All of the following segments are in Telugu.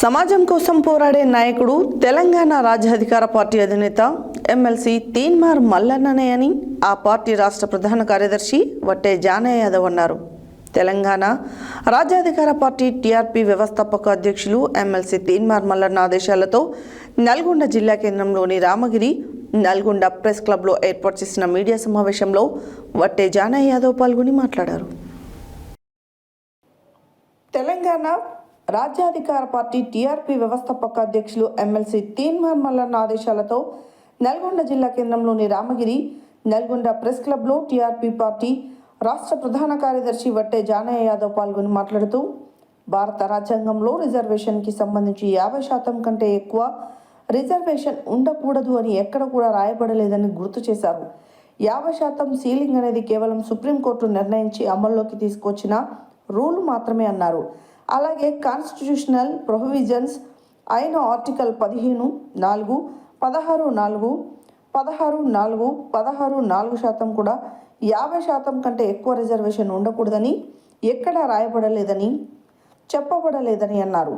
సమాజం కోసం పోరాడే నాయకుడు తెలంగాణ రాజ్యాధికార పార్టీ అధినేత ఎమ్మెల్సీ తీన్మార్ మల్లన్ననే అని ఆ పార్టీ రాష్ట్ర ప్రధాన కార్యదర్శి వట్టే జానయ్య యాదవ్ అన్నారు. తెలంగాణ రాజ్యాధికార పార్టీ టీఆర్పీ వ్యవస్థాపక అధ్యక్షులు ఎమ్మెల్సీ తీన్మార్ మల్లన్న ఆదేశాలతో నల్గొండ జిల్లా కేంద్రంలోని రామగిరి నల్గొండ ప్రెస్ క్లబ్లో ఏర్పాటు చేసిన మీడియా సమావేశంలో వట్టే జానయ్య యాదవ్ పాల్గొని మాట్లాడారు. తెలంగాణ రాజ్యాధికార పార్టీ టీఆర్పీ వ్యవస్థాపక అధ్యక్షులు ఎమ్మెల్సీ తీన్మార్ మల్లన్న ఆదేశాలతో నల్గొండ జిల్లా కేంద్రంలోని రామగిరి నల్గొండ ప్రెస్ క్లబ్లో టీఆర్పీ పార్టీ రాష్ట్ర ప్రధాన కార్యదర్శి వట్టే జానయ్య యాదవ్ పాల్గొని మాట్లాడుతూ భారత రాజ్యాంగంలో రిజర్వేషన్కి సంబంధించి యాభై శాతం కంటే ఎక్కువ రిజర్వేషన్ ఉండకూడదు అని ఎక్కడ కూడా రాయబడలేదని గుర్తు చేశారు. యాభై శాతం సీలింగ్ అనేది కేవలం సుప్రీంకోర్టు నిర్ణయించి అమల్లోకి తీసుకొచ్చిన రూల్ మాత్రమే అన్నారు. అలాగే కాన్స్టిట్యూషనల్ ప్రొవిజన్స్ అయిన ఆర్టికల్ పదిహేను నాలుగు పదహారు నాలుగు పదహారు నాలుగు పదహారు నాలుగు శాతం కూడా యాభై శాతం కంటే ఎక్కువ రిజర్వేషన్ ఉండకూడదని ఎక్కడా రాయబడలేదని చెప్పబడలేదని అన్నారు.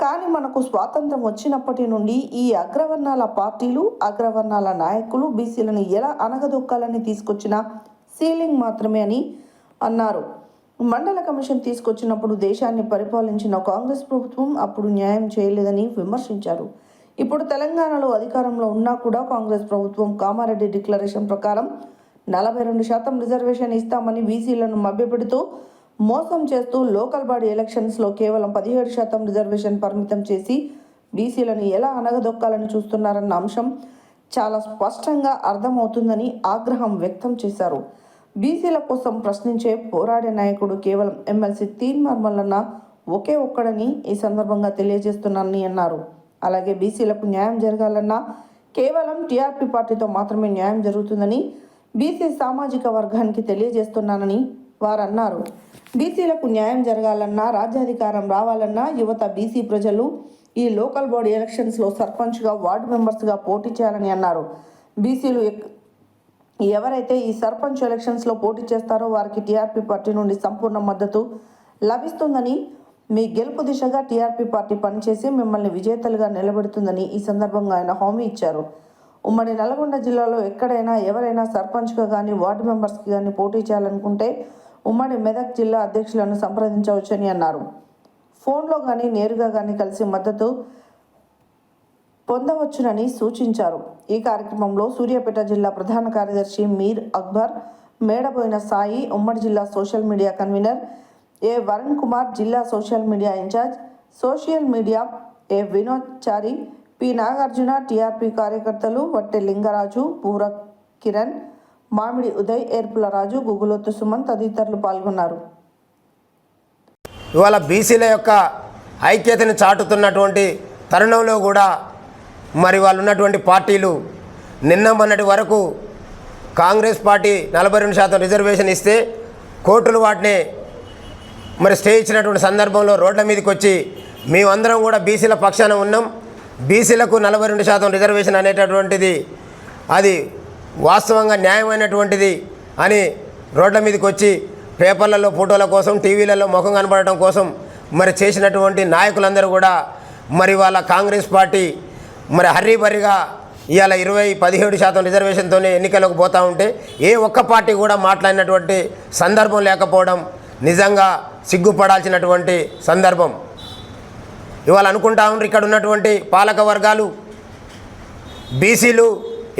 కానీ మనకు స్వాతంత్రం వచ్చినప్పటి నుండి ఈ అగ్రవర్ణాల పార్టీలు అగ్రవర్ణాల నాయకులు బీసీలను ఎలా అనగదొక్కాలని తీసుకొచ్చిన సీలింగ్ మాత్రమే అని అన్నారు. మండల కమిషన్ తీసుకొచ్చినప్పుడు దేశాన్ని పరిపాలించిన కాంగ్రెస్ ప్రభుత్వం అప్పుడు న్యాయం చేయలేదని విమర్శించారు. ఇప్పుడు తెలంగాణలో అధికారంలో ఉన్నా కూడా కాంగ్రెస్ ప్రభుత్వం కామారెడ్డి డిక్లరేషన్ ప్రకారం నలభై రెండు శాతం రిజర్వేషన్ ఇస్తామని బీసీలను మభ్యపెడుతూ మోసం చేస్తూ లోకల్ బాడీ ఎలక్షన్స్లో కేవలం పదిహేడు శాతం రిజర్వేషన్ పరిమితం చేసి బీసీలను ఎలా అనగదొక్కాలని చూస్తున్నారన్న అంశం చాలా స్పష్టంగా అర్థమవుతుందని ఆగ్రహం వ్యక్తం చేశారు. బీసీల కోసం ప్రశ్నించే పోరాడే నాయకుడు కేవలం ఎమ్మెల్సీ తీన్ మర్మల్లన్న ఒకే ఒక్కడని ఈ సందర్భంగా తెలియజేస్తున్నానని అన్నారు. అలాగే బీసీలకు న్యాయం జరగాలన్నా కేవలం టీఆర్పీ పార్టీతో మాత్రమే న్యాయం జరుగుతుందని బీసీ సామాజిక వర్గానికి తెలియజేస్తున్నానని వారు అన్నారు బీసీలకు న్యాయం జరగాలన్నా రాజ్యాధికారం రావాలన్నా యువత బీసీ ప్రజలు ఈ లోకల్ బాడీ ఎలక్షన్స్లో సర్పంచ్గా వార్డు మెంబర్స్గా పోటీ చేయాలని అన్నారు. బీసీలు ఎక్- ఎవరైతే ఈ సర్పంచ్ ఎలక్షన్స్లో పోటీ చేస్తారో వారికి టీఆర్పీ పార్టీ నుండి సంపూర్ణ మద్దతు లభిస్తుందని మీ గెలుపు దిశగా టీఆర్పీ పార్టీ పనిచేసి మిమ్మల్ని విజేతలుగా నిలబెడుతుందని ఈ సందర్భంగా ఆయన హామీ ఇచ్చారు. ఉమ్మడి నల్గొండ జిల్లాలో ఎక్కడైనా ఎవరైనా సర్పంచ్గా కానీ వార్డు మెంబర్స్కి కానీ పోటీ చేయాలనుకుంటే ఉమ్మడి మెదక్ జిల్లా అధ్యక్షులను సంప్రదించవచ్చని అన్నారు. ఫోన్లో కానీ నేరుగా కానీ కలిసి మద్దతు పొందవచ్చునని సూచించారు. ఈ కార్యక్రమంలో సూర్యాపేట జిల్లా ప్రధాన కార్యదర్శి మీర్ అక్బర్ మేడబోయిన సాయి ఉమ్మడి జిల్లా social media convener A Varun Kumar జిల్లా social media incharge social media A Vinod Chari P Nagarjuna TRP కార్యకర్తలు వట్టె లింగరాజు పూర కిరణ్ మామిడి ఉదయ్ ఏర్పుల రాజు గుగులొత్తు సుమన్ తదితరులు పాల్గొన్నారు. ఇవాళ బీసీల యొక్క ఐక్యతను చాటుతున్నటువంటి తరుణంలో కూడా మరి వాళ్ళు ఉన్నటువంటి పార్టీలు నిన్న మొన్నటి వరకు కాంగ్రెస్ పార్టీ నలభై రెండు శాతం రిజర్వేషన్ ఇస్తే కోర్టులు వాటిని మరి స్టే ఇచ్చినటువంటి సందర్భంలో రోడ్ల మీదకి వచ్చి మేమందరం కూడా బీసీల పక్షాన ఉన్నాం. బీసీలకు నలభై రెండు శాతం రిజర్వేషన్ అనేటటువంటిది అది వాస్తవంగా న్యాయమైనటువంటిది అని రోడ్ల మీదకి వచ్చి పేపర్లలో ఫోటోల కోసం టీవీలలో ముఖం కనపడటం కోసం మరి చేసినటువంటి నాయకులందరూ కూడా మరి వాళ్ళ కాంగ్రెస్ పార్టీ మరి హర్రీబరిగా ఇవాళ ఇరవై పదిహేడు శాతం రిజర్వేషన్తోనే ఎన్నికలకు పోతూ ఉంటే ఏ ఒక్క పార్టీ కూడా మాట్లాడినటువంటి సందర్భం లేకపోవడం నిజంగా సిగ్గుపడాల్సినటువంటి సందర్భం. ఇవాళ అనుకుంటా ఉన్నారు ఇక్కడ ఉన్నటువంటి పాలక వర్గాలు బీసీలు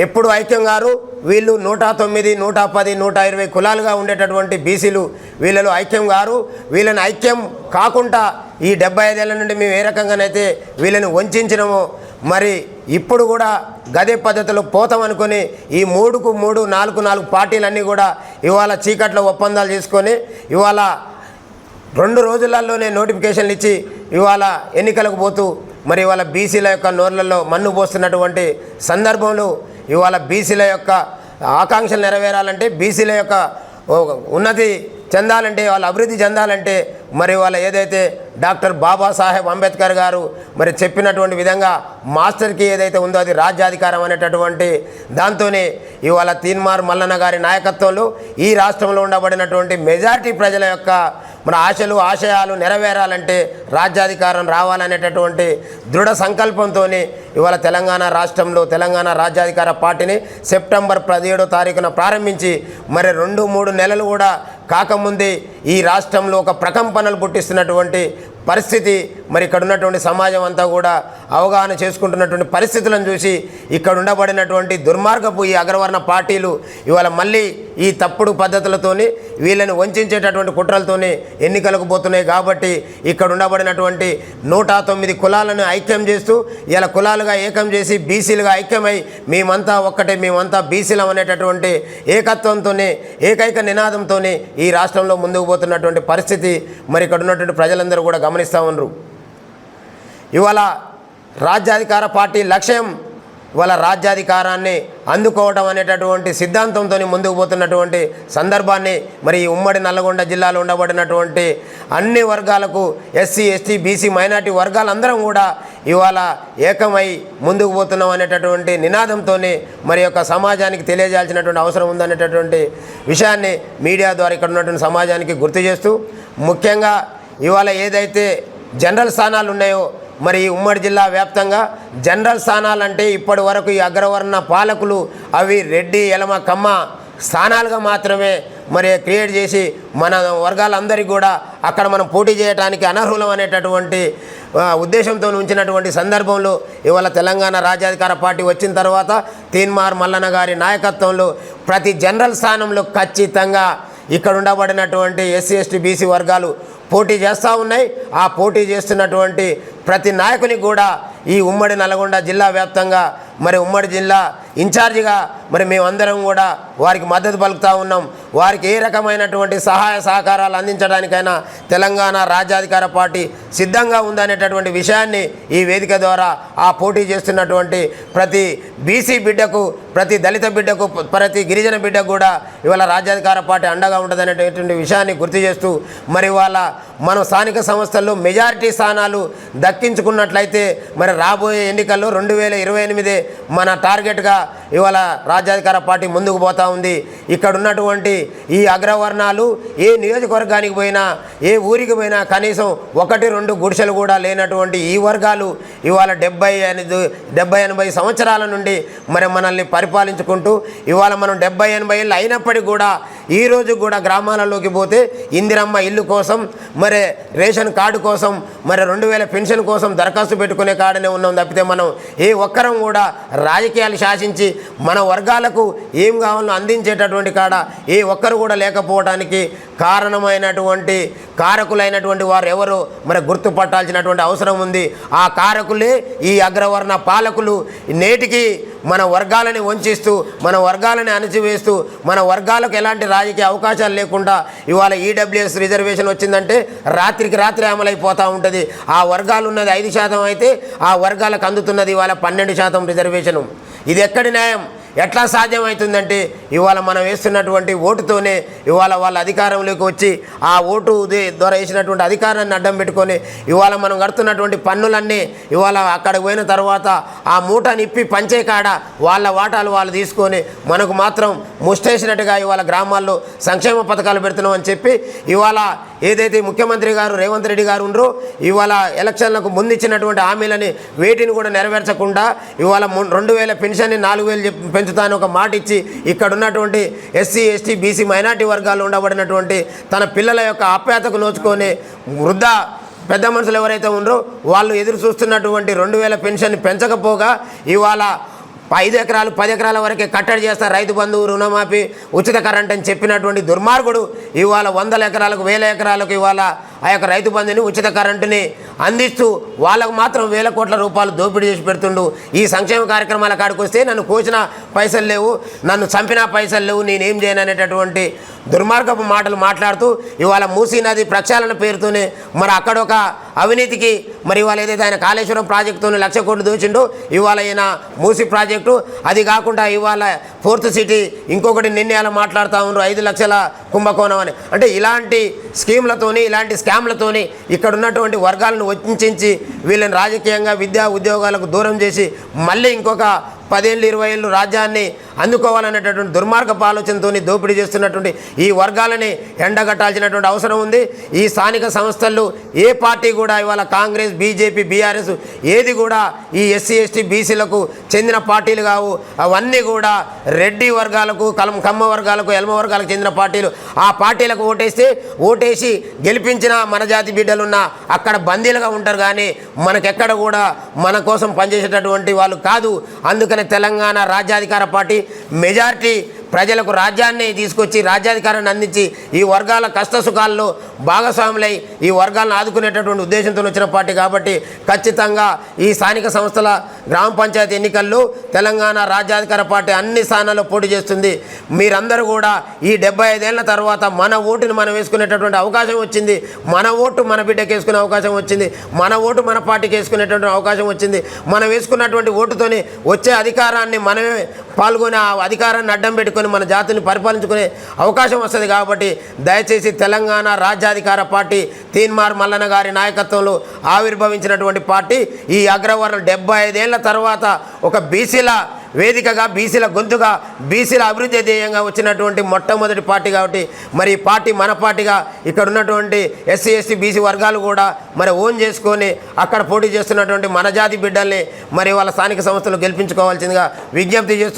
ఎప్పుడు ఐక్యం గారు వీళ్ళు నూట తొమ్మిది నూట పది నూట ఇరవై కులాలుగా ఉండేటటువంటి బీసీలు వీళ్ళలో ఐక్యం గారు వీళ్ళని ఐక్యం కాకుండా ఈ డెబ్బై ఐదేళ్ళ నుండి మేము ఏ రకంగానైతే వీళ్ళని వంచినామో మరి ఇప్పుడు కూడా గదే పద్ధతిలో పోతామనుకొని ఈ మూడుకు మూడు నాలుగు నాలుగు పార్టీలన్నీ కూడా ఇవాళ చీకట్లో ఒప్పందాలు చేసుకొని ఇవాళ రెండు రోజులలోనే నోటిఫికేషన్లు ఇచ్చి ఇవాళ ఎన్నికలకు పోతూ మరి ఇవాళ బీసీల యొక్క నోర్లలో మన్ను పోస్తున్నటువంటి సందర్భంలో ఇవాళ బీసీల యొక్క ఆకాంక్షలు నెరవేరాలంటే బీసీల యొక్క ఉన్నతి చెందాలంటే వాళ్ళు అభివృద్ధి చెందాలంటే మరి వాళ్ళ ఏదైతే డాక్టర్ బాబాసాహెబ్ అంబేద్కర్ గారు మరి చెప్పినటువంటి విధంగా మాస్టర్కి ఏదైతే ఉందో అది రాజ్యాధికారం అనేటటువంటి దాంతోనే ఇవాళ తీన్మార్ మల్లన్న గారి నాయకత్వంలో ఈ రాష్ట్రంలో ఉండబడినటువంటి మెజారిటీ ప్రజల యొక్క మన ఆశలు ఆశయాలు నెరవేరాలంటే రాజ్యాధికారం రావాలనేటటువంటి దృఢ సంకల్పంతో ఇవాళ తెలంగాణ రాష్ట్రంలో తెలంగాణ రాజ్యాధికార పార్టీని సెప్టెంబర్ పదిహేడో తారీఖున ప్రారంభించి మరి రెండు మూడు నెలలు కూడా కాకముందే ఈ రాష్ట్రంలో ఒక ప్రకంపనలు పుట్టిస్తున్నటువంటి పరిస్థితి మరి ఇక్కడ ఉన్నటువంటి సమాజం అంతా కూడా అవగాహన చేసుకుంటున్నటువంటి పరిస్థితులను చూసి ఇక్కడ ఉండబడినటువంటి దుర్మార్గపు ఈ అగ్రవర్ణ పార్టీలు ఇవాళ మళ్ళీ ఈ తప్పుడు పద్ధతులతోని వీళ్ళని వంచేటటువంటి కుట్రలతోని ఎన్నికలకు పోతున్నాయి కాబట్టి ఇక్కడ ఉండబడినటువంటి నూట తొమ్మిది కులాలను ఐక్యం చేస్తూ ఇలా కులాలుగా ఏకం చేసి బీసీలుగా ఐక్యమై మేమంతా ఒక్కటే మేమంతా బీసీలం అనేటటువంటి ఏకత్వంతోనే ఏకైక నినాదంతోనే ఈ రాష్ట్రంలో ముందుకు పోతున్నటువంటి పరిస్థితి మరి ఇక్కడ ఉన్నటువంటి ప్రజలందరూ కూడా గమనిస్తూ ఉన్నారు. ఇవాళ రాజ్యాధికార పార్టీ లక్ష్యం ఇవాళ రాజ్యాధికారాన్ని అందుకోవడం అనేటటువంటి సిద్ధాంతంతో ముందుకు పోతున్నటువంటి సందర్భాన్ని మరి ఈ ఉమ్మడి నల్లగొండ జిల్లాలో ఉండబడినటువంటి అన్ని వర్గాలకు ఎస్సీ ఎస్టీ బీసీ మైనార్టీ వర్గాలందరం కూడా ఇవాళ ఏకమై ముందుకు పోతున్నాం అనేటటువంటి నినాదంతో మరి యొక్క సమాజానికి తెలియజేయాల్సినటువంటి అవసరం ఉందనేటటువంటి విషయాన్ని మీడియా ద్వారా ఇక్కడ ఉన్నటువంటి సమాజానికి గుర్తు చేస్తూ ముఖ్యంగా ఇవాళ ఏదైతే జనరల్ స్థానాలు ఉన్నాయో మరి ఈ ఉమ్మడి జిల్లా వ్యాప్తంగా జనరల్ స్థానాలంటే ఇప్పటి వరకు ఈ అగ్రవర్ణ పాలకులు అవి రెడ్డి ఎలమ కమ్మ స్థానాలుగా మాత్రమే మరి క్రియేట్ చేసి మన వర్గాలందరికీ కూడా అక్కడ మనం పోటీ చేయడానికి అనర్హులం అనేటటువంటి ఉద్దేశంతో ఉంచినటువంటి సందర్భంలో ఇవాళ తెలంగాణ రాజ్యాధికార పార్టీ వచ్చిన తర్వాత తీన్మార్ మల్లన్న గారి నాయకత్వంలో ప్రతి జనరల్ స్థానంలో ఖచ్చితంగా ఇక్కడ ఉండబడినటువంటి ఎస్సీ ఎస్టీ బీసీ వర్గాలు పోటీ చేస్తూ ఉన్నాయి. ఆ పోటీ చేస్తున్నటువంటి ప్రతి నాయకునికి కూడా ఈ ఉమ్మడి నల్గొండ జిల్లా వ్యాప్తంగా మరి ఉమ్మడి జిల్లా ఇన్ఛార్జిగా మరి మేమందరం కూడా వారికి మద్దతు పలుకుతూ ఉన్నాం. వారికి ఏ రకమైనటువంటి సహాయ సహకారాలు అందించడానికైనా తెలంగాణ రాజ్యాధికార పార్టీ సిద్ధంగా ఉందనేటటువంటి విషయాన్ని ఈ వేదిక ద్వారా ఆ పోటీ చేస్తున్నటువంటి ప్రతి బీసీ బిడ్డకు ప్రతి దళిత బిడ్డకు ప్రతి గిరిజన బిడ్డకు కూడా ఇవాళ రాజ్యాధికార పార్టీ అండగా ఉంటుందనేటటువంటి విషయాన్ని గుర్తు చేస్తూ మరి వాళ్ళ మనం స్థానిక సంస్థల్లో మెజారిటీ స్థానాలు దక్కించుకున్నట్లయితే మరి రాబోయే ఎన్నికల్లో రెండు వేల ఇరవై మన టార్గెట్గా lá ఇవాళ రాజ్యాధికార పార్టీ ముందుకు పోతా ఉంది. ఇక్కడ ఉన్నటువంటి ఈ అగ్రవర్ణాలు ఏ నియోజకవర్గానికి పోయినా ఏ ఊరికి పోయినా కనీసం ఒకటి రెండు గుడిసెలు కూడా లేనటువంటి ఈ వర్గాలు ఇవాళ డెబ్బై ఎనిమిది డెబ్బై ఎనభై సంవత్సరాల నుండి మరి మనల్ని పరిపాలించుకుంటూ ఇవాళ మనం డెబ్బై ఎనభై ఏళ్ళు అయినప్పటికీ కూడా ఈ రోజు కూడా గ్రామాలలోకి పోతే ఇందిరమ్మ ఇల్లు కోసం మరి రేషన్ కార్డు కోసం మరి రెండు వేల పెన్షన్ కోసం దరఖాస్తు పెట్టుకునే కాడనే ఉన్నాం తప్పితే మనం ఏ ఒక్కరం కూడా రాజకీయాలు శాసించి మన వర్గాలకు ఏం కావాలో అందించేటటువంటి కాడ ఏ ఒక్కరు కూడా లేకపోవడానికి కారణమైనటువంటి కారకులైనటువంటి వారు ఎవరు మరి గుర్తుపట్టాల్సినటువంటి అవసరం ఉంది. ఆ కారకులే ఈ అగ్రవర్ణ పాలకులు. నేటికి మన వర్గాలని వంచిస్తూ మన వర్గాలని అణచివేస్తూ మన వర్గాలకు ఎలాంటి రాజకీయ అవకాశాలు లేకుండా ఇవాళ ఈడబ్ల్యూఎస్ రిజర్వేషన్ వచ్చిందంటే రాత్రికి రాత్రి అమలైపోతూ ఉంటుంది. ఆ వర్గాలు ఉన్నది ఐదు శాతం అయితే ఆ వర్గాలకు అందుతున్నది ఇవాళ పన్నెండు శాతం రిజర్వేషను ఇది ఎక్కడి న్యాయం? ఎట్లా సాధ్యమవుతుందంటే ఇవాళ మనం వేస్తున్నటువంటి ఓటుతోనే ఇవాళ వాళ్ళ అధికారంలోకి వచ్చి ఆ ఓటు దే- ద్వారా వేసినటువంటి అధికారాన్ని అడ్డం పెట్టుకొని ఇవాళ మనం కడుతున్నటువంటి పన్నులన్నీ ఇవాళ అక్కడికి పోయిన తర్వాత ఆ మూట నిప్పి పంచే కాడ వాళ్ళ వాటాలు వాళ్ళు తీసుకొని మనకు మాత్రం ముష్టేసినట్టుగా ఇవాళ గ్రామాల్లో సంక్షేమ పథకాలు పెడుతున్నాం అని చెప్పి ఇవాళ ఏదైతే ముఖ్యమంత్రి గారు రేవంత్ రెడ్డి గారు ఉండరో ఇవాళ ఎలక్షన్లకు ముందు ఇచ్చినటువంటి హామీలని వేటిని కూడా నెరవేర్చకుండా ఇవాళ రెండు వేల పెన్షన్ని నాలుగు వేలు పెంచుతాను ఒక మాట ఇచ్చి ఇక్కడ ఉన్నటువంటి ఎస్సీ ఎస్టీ బీసీ మైనార్టీ వర్గాలు ఉండబడినటువంటి తన పిల్లల యొక్క ఆప్యాతకు నోచుకొని వృద్ధ పెద్ద మనుషులు ఎవరైతే ఉన్నారో వాళ్ళు ఎదురు చూస్తున్నటువంటి రెండు వేల పెన్షన్ పెంచకపోగా ఇవాళ ఐదు ఎకరాలు పది ఎకరాల వరకే కట్టడి చేస్తారు రైతు బంధువు రుణమాఫీ ఉచిత కరెంట్ అని చెప్పినటువంటి దుర్మార్గుడు ఇవాళ వందల ఎకరాలకు వేల ఎకరాలకు ఇవాళ ఆ యొక్క రైతు బంధుని ఉచిత కరెంటుని అందిస్తూ వాళ్ళకు మాత్రం వేల కోట్ల రూపాయలు దోపిడీ చేసి పెడుతుండు. ఈ సంక్షేమ కార్యక్రమాల కాడికి వస్తే నన్ను కోసిన పైసలు లేవు నన్ను చంపిన పైసలు లేవు నేనేం చేయను అనేటటువంటి దుర్మార్గపు మాటలు మాట్లాడుతూ ఇవాళ మూసీ నది ప్రక్షాళన పేరుతోనే మరి అక్కడ ఒక అవినీతికి మరి ఇవాళ ఏదైతే ఆయన కాళేశ్వరం ప్రాజెక్టుతో లక్ష కోట్లు దోచిండో ఇవాళ ఈయన మూసి ప్రాజెక్టు. అది కాకుండా ఇవాళ ఫోర్త్ సిటీ ఇంకొకటి నిర్ణయాలు మాట్లాడుతూ ఉన్నారు ఐదు లక్షల కుంభకోణం అని. అంటే ఇలాంటి స్కీమ్లతోని ఇలాంటి స్కామ్లతోని ఇక్కడ ఉన్నటువంటి వర్గాలను వంచి వీళ్ళని రాజకీయంగా విద్యా ఉద్యోగాలకు దూరం చేసి మళ్ళీ ఇంకొక పదేళ్ళు ఇరవై ఏళ్ళు రాజ్యాన్ని అందుకోవాలనేటటువంటి దుర్మార్గపు ఆలోచనతో దోపిడీ చేస్తున్నటువంటి ఈ వర్గాలని ఎండగట్టాల్సినటువంటి అవసరం ఉంది. ఈ స్థానిక సంస్థలు ఏ పార్టీ కూడా ఇవాళ కాంగ్రెస్ బీజేపీ బీఆర్ఎస్ ఏది కూడా ఈ ఎస్సీ ఎస్టీ బీసీలకు చెందిన పార్టీలు కావు. అవన్నీ కూడా రెడ్డి వర్గాలకు కలం కమ్మ వర్గాలకు ఎల్మ వర్గాలకు చెందిన పార్టీలు. ఆ పార్టీలకు ఓటేస్తే ఓటేసి గెలిపించిన మన జాతి బిడ్డలున్నా అక్కడ బందీలుగా ఉంటారు కానీ మనకెక్కడ కూడా మన కోసం పనిచేసేటటువంటి వాళ్ళు కాదు. అందుకనే తెలంగాణ రాజ్యాధికార పార్టీ మెజార్టీ ప్రజలకు రాజ్యాన్ని తీసుకొచ్చి రాజ్యాధికారాన్ని అందించి ఈ వర్గాల కష్ట సుఖాల్లో భాగస్వాములై ఈ వర్గాలను ఆదుకునేటటువంటి ఉద్దేశంతో వచ్చిన పార్టీ కాబట్టి ఖచ్చితంగా ఈ స్థానిక సంస్థల గ్రామ పంచాయతీ ఎన్నికల్లో తెలంగాణ రాజ్యాధికార పార్టీ అన్ని స్థానాల్లో పోటీ చేస్తుంది. మీరందరూ కూడా ఈ డెబ్బై ఐదేళ్ళ తర్వాత మన ఓటుని మనం వేసుకునేటటువంటి అవకాశం వచ్చింది. మన ఓటు మన బిడ్డకి వేసుకునే అవకాశం వచ్చింది. మన ఓటు మన పార్టీకి వేసుకునేటటువంటి అవకాశం వచ్చింది. మనం వేసుకున్నటువంటి ఓటుతోని వచ్చే అధికారాన్ని మనమే పాల్గొని ఆ అధికారాన్ని అడ్డం పెట్టుకొని మన జాతిని పరిపాలించుకునే అవకాశం వస్తుంది కాబట్టి దయచేసి తెలంగాణ రాజ్యాధికార పార్టీ తీన్మార్ మల్లన్న గారి నాయకత్వంలో ఆవిర్భవించినటువంటి పార్టీ ఈ అగ్రవర్ణ డెబ్బై ఐదేళ్ళ తర్వాత ఒక బీసీల వేదికగా బీసీల గొంతుగా బీసీల అభివృద్ధి ధ్యేయంగా వచ్చినటువంటి మొట్టమొదటి పార్టీ కాబట్టి మరి ఈ పార్టీ మన పార్టీగా ఇక్కడ ఉన్నటువంటి ఎస్సీ ఎస్టీ బీసీ వర్గాలు కూడా మరి ఓన్ చేసుకొని అక్కడ పోటీ చేస్తున్నటువంటి మన జాతి బిడ్డల్ని మరి వాళ్ళ స్థానిక సంస్థలు గెలిపించుకోవాల్సిందిగా విజ్ఞప్తి చేస్తూ